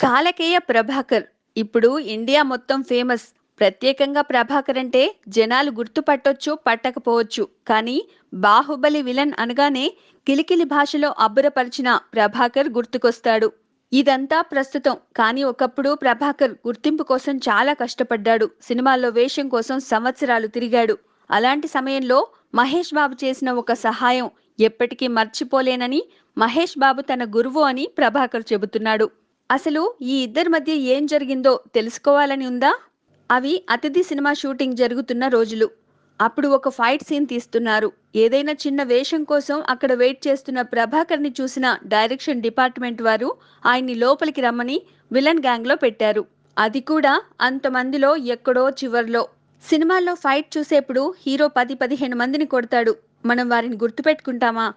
కాలకేయ ప్రభాకర్. ఇప్పుడు ఇండియా మొత్తం ఫేమస్. ప్రత్యేకంగా ప్రభాకర్ అంటే జనాలు గుర్తుపట్టొచ్చు పట్టకపోవచ్చు. కానీ బాహుబలి విలన్ అనగానే కిలికిలి భాషలో అబ్బురపరిచిన ప్రభాకర్ గుర్తుకొస్తాడు. ఇదంతా ప్రస్తుతం. కానీ ఒకప్పుడు ప్రభాకర్ గుర్తింపు కోసం చాలా కష్టపడ్డాడు. సినిమాల్లో వేషం కోసం సంవత్సరాలు తిరిగాడు. అలాంటి సమయంలో మహేష్ బాబు చేసిన ఒక సహాయం ఎప్పటికీ మర్చిపోలేనని మహేష్ బాబు తన గురువు అని ప్రభాకర్ చెబుతున్నాడు. అసలు ఈ ఇద్దరి మధ్య ఏం జరిగిందో తెలుసుకోవాలని ఉందా? అవి అతిథి సినిమా షూటింగ్ జరుగుతున్న రోజులు. అప్పుడు ఒక ఫైట్ సీన్ తీస్తున్నారు. ఏదైనా చిన్న వేషం కోసం అక్కడ వెయిట్ చేస్తున్న ప్రభాకర్ని చూసిన డైరెక్షన్ డిపార్ట్మెంట్ వారు ఆయన్ని లోపలికి రమ్మని విలన్ గ్యాంగ్లో పెట్టారు. అది కూడా అంతమందిలో ఎక్కడో చివర్లో. సినిమాల్లో ఫైట్ చూసేప్పుడు హీరో పది పదిహేను మందిని కొడతాడు. మనం వారిని గుర్తుపెట్టుకుంటామా?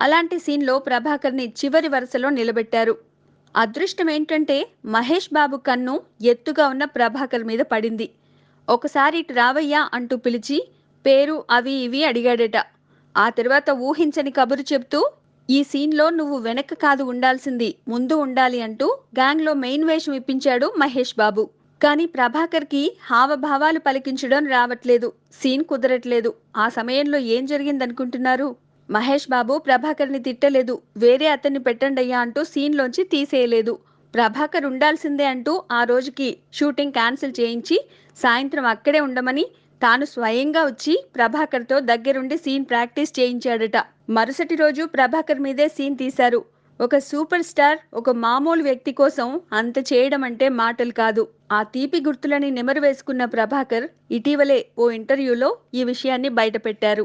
అలాంటి సీన్లో ప్రభాకర్ని చివరి వరుసలో నిలబెట్టారు. అదృష్టం ఏంటంటే మహేష్ బాబు కన్ను ఎత్తుగా ఉన్న ప్రభాకర్ మీద పడింది. ఒకసారి ఇటు రావయ్యా అంటూ పిలిచి పేరు అవి ఇవి అడిగాడట. ఆ తర్వాత ఊహించని కబురు చెప్తూ ఈ సీన్లో నువ్వు వెనక కాదు ఉండాల్సింది ముందు ఉండాలి అంటూ గ్యాంగ్లో మెయిన్ వేషం ఇప్పించాడు మహేష్ బాబు. కానీ ప్రభాకర్కి హావభావాలు పలికించడం రావట్లేదు సీన్ కుదరట్లేదు. ఆ సమయంలో ఏం జరిగిందనుకుంటున్నారు? మహేష్ బాబు ప్రభాకర్ని తిట్టలేదు. వేరే అతన్ని పెట్టండయ్యా అంటూ సీన్లోంచి తీసేయలేదు. ప్రభాకర్ ఉండాల్సిందే అంటూ ఆ రోజుకి షూటింగ్ క్యాన్సిల్ చేయించి సాయంత్రం అక్కడే ఉండమని తాను స్వయంగా వచ్చి ప్రభాకర్తో దగ్గరుండి సీన్ ప్రాక్టీస్ చేయించాడట. మరుసటి రోజు ప్రభాకర్ మీదే సీన్ తీశారు. ఒక సూపర్ స్టార్ ఒక మామూలు వ్యక్తి కోసం అంత చేయడం అంటే మాటలు కాదు. ఆ తీపి గుర్తులని నెమరు వేసుకున్న ప్రభాకర్ ఇటీవలే ఓ ఇంటర్వ్యూలో ఈ విషయాన్ని బయటపెట్టారు.